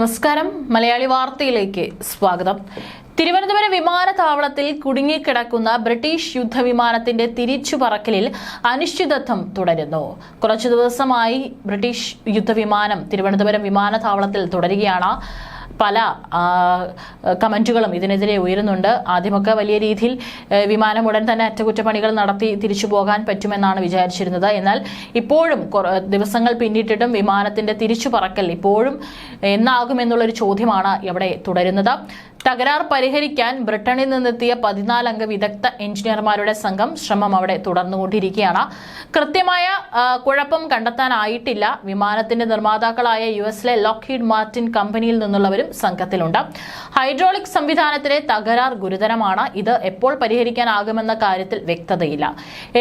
നമസ്കാരം. മലയാളി വാർത്തയിലേക്ക് സ്വാഗതം. തിരുവനന്തപുരം വിമാനത്താവളത്തിൽ കുടുങ്ങിക്കിടക്കുന്ന ബ്രിട്ടീഷ് യുദ്ധവിമാനത്തിന്റെ തിരിച്ചുപറക്കലിൽ അനിശ്ചിതത്വം തുടരുന്നു. കുറച്ചു ദിവസമായി ബ്രിട്ടീഷ് യുദ്ധവിമാനം തിരുവനന്തപുരം വിമാനത്താവളത്തിൽ തുടരുകയാണ്. പല കമന്റുകളും ഇതിനെതിരെ ഉയരുന്നുണ്ട്. ആദ്യമൊക്കെ വലിയ രീതിയിൽ വിമാനം ഉടൻ തന്നെ അറ്റകുറ്റപ്പണികൾ നടത്തി തിരിച്ചു പോകാൻ പറ്റുമെന്നാണ് വിചാരിച്ചിരുന്നത്. എന്നാൽ ഇപ്പോഴും ദിവസങ്ങൾ പിന്നിട്ടിട്ടും വിമാനത്തിന്റെ തിരിച്ചു പറക്കൽ ഇപ്പോഴും എന്നാകുമെന്നുള്ളൊരു ചോദ്യമാണ് ഇവിടെ തുടരുന്നത്. തകരാർ പരിഹരിക്കാൻ ബ്രിട്ടനിൽ നിന്നെത്തിയ പതിനാലംഗ വിദഗ്ധ എഞ്ചിനീയർമാരുടെ സംഘം ശ്രമം അവിടെ തുടർന്നുകൊണ്ടിരിക്കുകയാണ്. കൃത്യമായ കുഴപ്പം കണ്ടെത്താനായിട്ടില്ല. വിമാനത്തിന്റെ നിർമ്മാതാക്കളായ യു എസിലെ ലോക്ക്ഹീഡ് മാർട്ടിൻ കമ്പനിയിൽ നിന്നുള്ളവരും സംഘത്തിലുണ്ട്. ഹൈഡ്രോളിക് സംവിധാനത്തിലെ തകരാർ ഗുരുതരമാണ്. ഇത് എപ്പോൾ പരിഹരിക്കാനാകുമെന്ന കാര്യത്തിൽ വ്യക്തതയില്ല.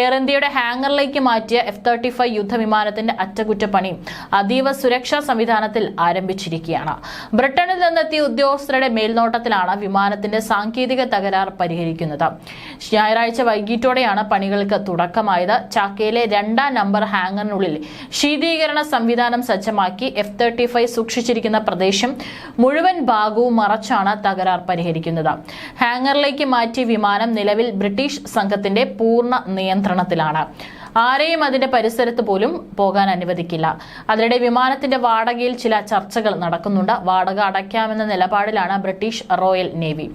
എയർ ഇന്ത്യയുടെ ഹാങ്ങറിലേക്ക് മാറ്റിയ എഫ് തേർട്ടി ഫൈവ് യുദ്ധവിമാനത്തിന്റെ അറ്റകുറ്റപ്പണി അതീവ സുരക്ഷാ സംവിധാനത്തിൽ ആരംഭിച്ചിരിക്കുകയാണ്. ബ്രിട്ടനിൽ നിന്നെത്തിയ ഉദ്യോഗസ്ഥരുടെ മേൽനോട്ടത്തിലാണ് വിമാനത്തിന്റെ സാങ്കേതിക തകരാർ പരിഹരിക്കുന്നത്. ഞായറാഴ്ച വൈകിട്ടോടെയാണ് പണികൾക്ക് തുടക്കമായത്. ചാക്കയിലെ രണ്ടാം നമ്പർ ഹാങ്ങറിനുള്ളിൽ ശീതീകരണ സംവിധാനം സജ്ജമാക്കി എഫ് തേർട്ടി ഫൈവ് സൂക്ഷിച്ചിരിക്കുന്ന പ്രദേശം മുഴുവൻ ഭാഗവും മറച്ചാണ് തകരാർ പരിഹരിക്കുന്നത്. ഹാങ്ങറിലേക്ക് മാറ്റിയ വിമാനം നിലവിൽ ബ്രിട്ടീഷ് സംഘത്തിന്റെ പൂർണ നിയന്ത്രണത്തിലാണ്. ആരെയും അതിന്റെ പരിസരത്ത് പോലും പോകാൻ അനുവദിക്കില്ല. അതിനിടെ വിമാനത്തിന്റെ വാടകയിൽ ചില ചർച്ചകൾ നടക്കുന്നുണ്ട്. വാടക അടയ്ക്കാമെന്ന നിലപാടിലാണ് ബ്രിട്ടീഷ് റോയൽ നേവി.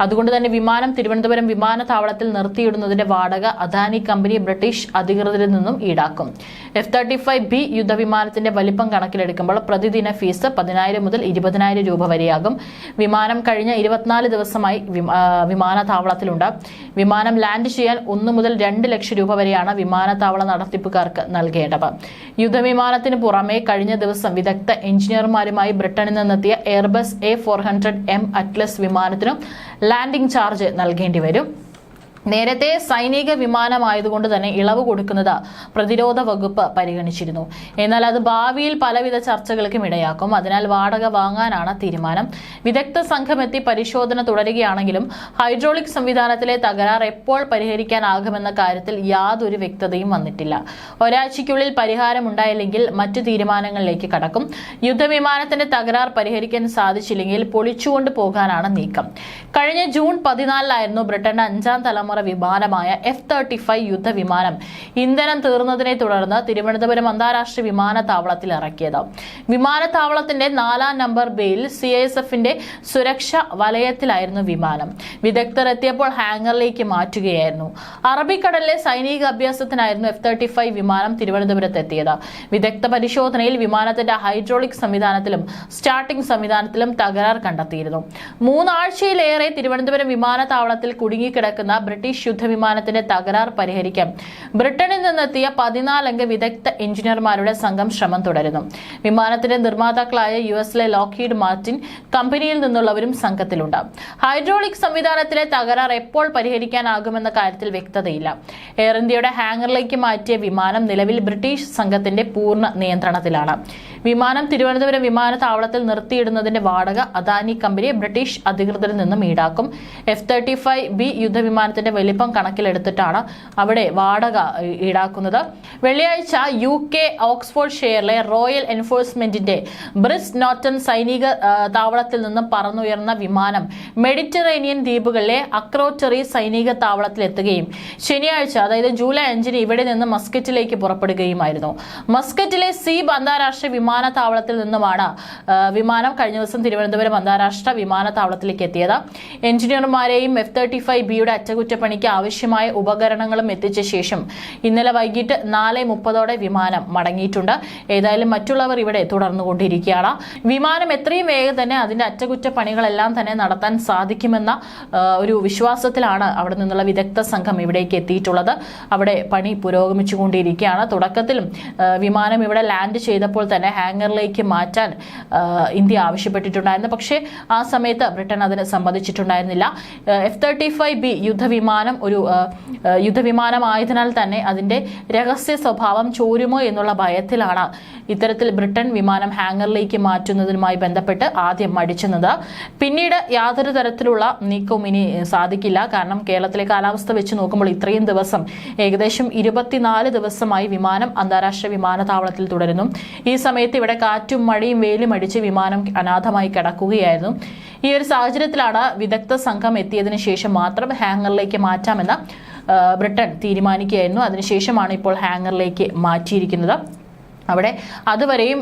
അതുകൊണ്ട് തന്നെ വിമാനം തിരുവനന്തപുരം വിമാനത്താവളത്തിൽ നിർത്തിയിടുന്നതിന്റെ വാടക അദാനി കമ്പനി ബ്രിട്ടീഷ് അധികൃതരിൽ നിന്നും ഈടാക്കും. എഫ് തേർട്ടി ഫൈവ് ബി യുദ്ധവിമാനത്തിന്റെ വലിപ്പം കണക്കിലെടുക്കുമ്പോൾ പ്രതിദിന ഫീസ് പതിനായിരം മുതൽ ഇരുപതിനായിരം രൂപ വരെയാകും. വിമാനം കഴിഞ്ഞ ഇരുപത്തിനാല് ദിവസമായി വിമാനത്താവളത്തിലുണ്ട്. വിമാനം ലാൻഡ് ചെയ്യാൻ ഒന്ന് മുതൽ രണ്ട് ലക്ഷം രൂപ വരെയാണ് വിമാനത്താവള നടത്തിപ്പുകാർക്ക് നൽകേണ്ടത്. യുദ്ധവിമാനത്തിന് പുറമെ കഴിഞ്ഞ ദിവസം വിദഗ്ധ എഞ്ചിനീയർമാരുമായി ബ്രിട്ടനിൽ നിന്നെത്തിയ Airbus A four hundred M Atlas വിമാനത്തിനും landing charge നൽകേണ്ടി വരും. നേരത്തെ സൈനിക വിമാനമായതുകൊണ്ട് തന്നെ ഇളവ് കൊടുക്കുന്നത് പ്രതിരോധ വകുപ്പ് പരിഗണിച്ചിരുന്നു. എന്നാൽ അത് ഭാവിയിൽ പലവിധ ചർച്ചകൾക്കും ഇടയാക്കും. അതിനാൽ വാടക വാങ്ങാനാണ് തീരുമാനം. വിദഗ്ധ സംഘം എത്തി പരിശോധന തുടരുകയാണെങ്കിലും ഹൈഡ്രോളിക് സംവിധാനത്തിലെ തകരാർ എപ്പോൾ പരിഹരിക്കാനാകുമെന്ന കാര്യത്തിൽ യാതൊരു വ്യക്തതയും വന്നിട്ടില്ല. ഒരാഴ്ചയ്ക്കുള്ളിൽ പരിഹാരം ഉണ്ടായില്ലെങ്കിൽ മറ്റു തീരുമാനങ്ങളിലേക്ക് കടക്കും. യുദ്ധവിമാനത്തിന്റെ തകരാർ പരിഹരിക്കാൻ സാധിച്ചില്ലെങ്കിൽ പൊളിച്ചുകൊണ്ട് പോകാനാണ് നീക്കം. കഴിഞ്ഞ ജൂൺ പതിനാലിലായിരുന്നു ബ്രിട്ടന്റെ അഞ്ചാം തലമുറ വിമാനമായ എഫ് തേർട്ടി ഫൈവ് യുദ്ധവിമാനം ഇന്ധനം തീർന്നതിനെ തുടർന്ന് തിരുവനന്തപുരം അന്താരാഷ്ട്ര വിമാനത്താവളത്തിൽ ഇറക്കിയത്. വിമാനത്താവളത്തിന്റെ നാലാം നമ്പർ ബേയിൽ സി എസ് എഫിന്റെ സുരക്ഷ വലയത്തിലായിരുന്നു വിമാനം. വിദഗ്ധർ എത്തിയപ്പോൾ ഹാങ്ങറിലേക്ക് മാറ്റുകയായിരുന്നു. അറബിക്കടലിലെ സൈനിക അഭ്യാസത്തിനായിരുന്നു എഫ് തേർട്ടി ഫൈവ് വിമാനം തിരുവനന്തപുരത്ത് എത്തിയത് വിദഗ്ധ പരിശോധനയിൽ വിമാനത്തിന്റെ ഹൈഡ്രോളിക് സംവിധാനത്തിലും സ്റ്റാർട്ടിംഗ് സംവിധാനത്തിലും തകരാർ കണ്ടെത്തിയിരുന്നു. മൂന്നാഴ്ചയിലേറെ തിരുവനന്തപുരം വിമാനത്താവളത്തിൽ കുടുങ്ങിക്കിടക്കുന്ന ബ്രിട്ടീഷ് യുദ്ധവിമാനത്തിന്റെ തകരാർ പരിഹരിക്കാൻ ബ്രിട്ടനിൽ നിന്നെത്തിയ പതിനാലംഗ വിദഗ്ധ എഞ്ചിനീയർമാരുടെ സംഘം ശ്രമം തുടരുന്നു. വിമാനത്തിന്റെ നിർമ്മാതാക്കളായ യു എസിലെ ലോക്ഹീഡ് മാർട്ടിൻ കമ്പനിയിൽ നിന്നുള്ളവരും സംഘത്തിലുണ്ട്. ഹൈഡ്രോളിക് സംവിധാനത്തിലെ തകരാർ എപ്പോൾ പരിഹരിക്കാനാകുമെന്ന കാര്യത്തിൽ വ്യക്തതയില്ല. എയർ ഇന്ത്യയുടെ ഹാങ്ങറിലേക്ക് മാറ്റിയ വിമാനം നിലവിൽ ബ്രിട്ടീഷ് സംഘത്തിന്റെ പൂർണ നിയന്ത്രണത്തിലാണ്. വിമാനം തിരുവനന്തപുരം വിമാനത്താവളത്തിൽ നിർത്തിയിടുന്നതിന്റെ വാടക അദാനി കമ്പനി ബ്രിട്ടീഷ് അധികൃതരിൽ നിന്നും ഈടാക്കും. എഫ് തേർട്ടി ഫൈവ് ബി യുദ്ധവിമാനത്തിന്റെ വലിപ്പം കണക്കിലെടുത്തിട്ടാണ് അവിടെ വാടക ഈടാക്കുന്നത്. വെള്ളിയാഴ്ച യു കെ ഓക്സ്ഫോർഡ് ഷെയറിലെ റോയൽ എൻഫോഴ്സ്മെന്റിന്റെ ബ്രിസ് നോട്ടൺ സൈനിക താവളത്തിൽ നിന്നും പറന്നുയർന്ന വിമാനം മെഡിറ്ററേനിയൻ ദ്വീപുകളിലെ അക്രോറ്ററി സൈനിക താവളത്തിലെത്തുകയും ശനിയാഴ്ച അതായത് ജൂലൈ അഞ്ചിന് ഇവിടെ നിന്ന് മസ്കറ്റിലേക്ക് പുറപ്പെടുകയുമായിരുന്നു. മസ്കറ്റിലെ സീബ് അന്താരാഷ്ട്ര വിമാനത്താവളത്തിൽ നിന്നുമാണ് വിമാനം കഴിഞ്ഞ ദിവസം തിരുവനന്തപുരം അന്താരാഷ്ട്ര വിമാനത്താവളത്തിലേക്ക് എത്തിയത്. എഞ്ചിനീയർമാരെയും എഫ് തേർട്ടി ഫൈവ് ബിയുടെ അറ്റകുറ്റപ്പണിക്ക് ആവശ്യമായ ഉപകരണങ്ങളും എത്തിച്ച ശേഷം ഇന്നലെ വൈകിട്ട് നാല് മുപ്പതോടെ വിമാനം മടങ്ങിയിട്ടുണ്ട്. ഏതായാലും മറ്റുള്ളവർ ഇവിടെ തുടർന്നുകൊണ്ടിരിക്കുകയാണ്. വിമാനം എത്രയും വേഗം തന്നെ അതിന്റെ അറ്റകുറ്റപ്പണികളെല്ലാം തന്നെ നടത്താൻ സാധിക്കുമെന്ന ഒരു വിശ്വാസത്തിലാണ് അവിടെ നിന്നുള്ള വിദഗ്ധ സംഘം ഇവിടേക്ക് എത്തിയിട്ടുള്ളത്. അവിടെ പണി പുരോഗമിച്ചുകൊണ്ടിരിക്കുകയാണ്. തുടക്കത്തിലും വിമാനം ഇവിടെ ലാൻഡ് ചെയ്തപ്പോൾ തന്നെ ഹാങ്ങറിലേക്ക് മാറ്റാൻ ഇന്ത്യ ആവശ്യപ്പെട്ടിട്ടുണ്ടായിരുന്നു. പക്ഷേ ആ സമയത്ത് ബ്രിട്ടൻ അതിന് സമ്മതിച്ചിട്ടുണ്ടായിരുന്നില്ല. എഫ് തേർട്ടി ഫൈവ് ബി യുദ്ധവിമാനം വിമാനം ഒരു യുദ്ധവിമാനമായതിനാൽ തന്നെ അതിന്റെ രഹസ്യ സ്വഭാവം ചോരുമോ എന്നുള്ള ഭയത്തിലാണ് ഇത്തരത്തിൽ ബ്രിട്ടൻ വിമാനം ഹാങ്ങറിലേക്ക് മാറ്റുന്നതിനുമായി ബന്ധപ്പെട്ട് ആദ്യം മടിച്ചെന്നത്. പിന്നീട് യാതൊരു തരത്തിലുള്ള നീക്കവും ഇനി സാധിക്കില്ല. കാരണം കേരളത്തിലെ കാലാവസ്ഥ വെച്ച് നോക്കുമ്പോൾ ഇത്രയും ദിവസം ഏകദേശം ഇരുപത്തിനാല് ദിവസമായി വിമാനം അന്താരാഷ്ട്ര വിമാനത്താവളത്തിൽ തുടരുന്നു. ഈ സമയത്ത് ഇവിടെ കാറ്റും മഴയും വെയിലും അടിച്ച് വിമാനം അനാഥമായി കിടക്കുകയായിരുന്നു. ഈ ഒരു സാഹചര്യത്തിലാണ് വിദഗ്ധ സംഘം എത്തിയതിന് ശേഷം മാത്രം ഹാങ്ങറിലേക്ക് മാറ്റാമെന്ന് ബ്രിട്ടൻ തീരുമാനിക്കുകയായിരുന്നു. അതിനുശേഷമാണ് ഇപ്പോൾ ഹാങ്ങറിലേക്ക് മാറ്റിയിരിക്കുന്നത്. അവിടെ അതുവരെയും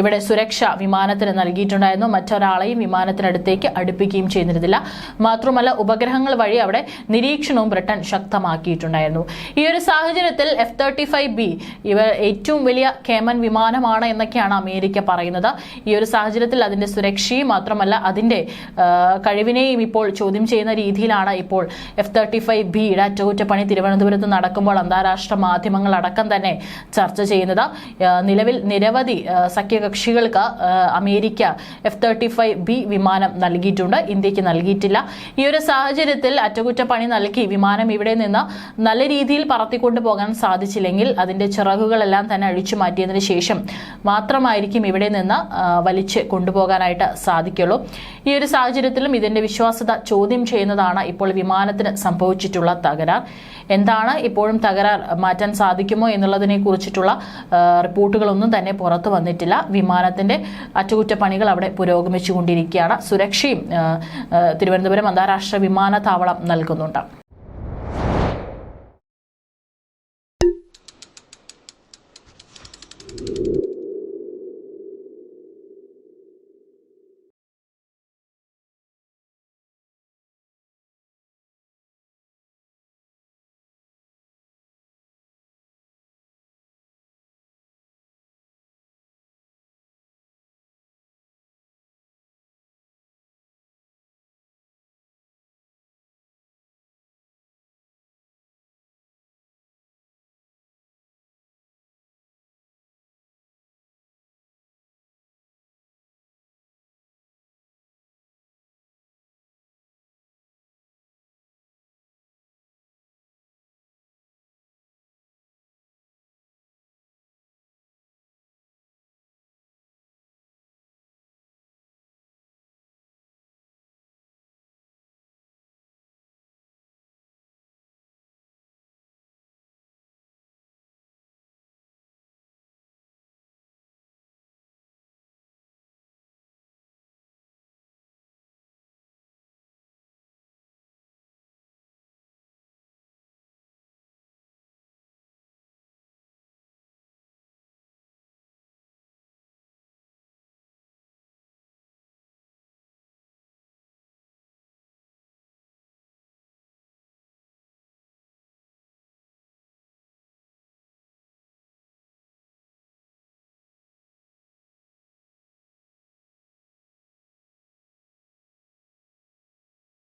ഇവിടെ സുരക്ഷ വിമാനത്തിന് നൽകിയിട്ടുണ്ടായിരുന്നു. മറ്റൊരാളെയും വിമാനത്തിനടുത്തേക്ക് അടുപ്പിക്കുകയും ചെയ്തിരുന്നില്ല. മാത്രമല്ല ഉപഗ്രഹങ്ങൾ വഴി അവിടെ നിരീക്ഷണവും ബ്രിട്ടൻ ശക്തമാക്കിയിട്ടുണ്ടായിരുന്നു. ഈ ഒരു സാഹചര്യത്തിൽ എഫ് തേർട്ടി ഫൈവ് ബി ഇവ ഏറ്റവും വലിയ കേമൻ വിമാനമാണ് എന്നൊക്കെയാണ് അമേരിക്ക പറയുന്നത്. ഈ ഒരു സാഹചര്യത്തിൽ അതിന്റെ സുരക്ഷയും മാത്രമല്ല അതിന്റെ ആ, കഴിവിനെയും ഇപ്പോൾ ചോദ്യം ചെയ്യുന്ന രീതിയിലാണ് ഇപ്പോൾ എഫ് തേർട്ടി ഫൈവ് ബിയുടെ അറ്റകുറ്റപ്പണി തിരുവനന്തപുരത്ത് നടക്കുമ്പോൾ അന്താരാഷ്ട്ര മാധ്യമങ്ങളടക്കം തന്നെ ചർച്ച ചെയ്യുന്നത്. നിലവിൽ നിരവധി സഖ്യകക്ഷികൾക്ക് America F thirty five B വിമാനം നൽകിയിട്ടുണ്ട്. ഇന്ത്യയ്ക്ക് നൽകിയിട്ടില്ല. ഈ ഒരു സാഹചര്യത്തിൽ അറ്റകുറ്റപ്പണി നൽകി വിമാനം ഇവിടെ നിന്ന് നല്ല രീതിയിൽ പറത്തിക്കൊണ്ടു പോകാൻ സാധിച്ചില്ലെങ്കിൽ അതിന്റെ ചിറകുകളെല്ലാം തന്നെ അഴിച്ചു മാറ്റിയതിനു ശേഷം മാത്രമായിരിക്കും ഇവിടെ നിന്ന് വലിച്ച് കൊണ്ടുപോകാനായിട്ട് സാധിക്കുള്ളൂ. ഈ ഒരു സാഹചര്യത്തിലും ഇതിന്റെ വിശ്വാസ്യത ചോദ്യം ചെയ്യുന്നതാണ് ഇപ്പോൾ വിമാനത്തിന് സംഭവിച്ചിട്ടുള്ള തകരാർ. എന്താണ് ഇപ്പോഴും തകരാർ മാറ്റാൻ സാധിക്കുമോ എന്നുള്ളതിനെ കുറിച്ചിട്ടുള്ള റിപ്പോർട്ടുകളൊന്നും തന്നെ പുറത്തു വന്നിട്ടില്ല. വിമാനത്തിന്റെ അറ്റകുറ്റപ്പണികൾ അവിടെ പുരോഗമിച്ചുകൊണ്ടിരിക്കുകയാണ്. സുരക്ഷയും തിരുവനന്തപുരം അന്താരാഷ്ട്ര വിമാനത്താവളം നൽകുന്നുണ്ട്.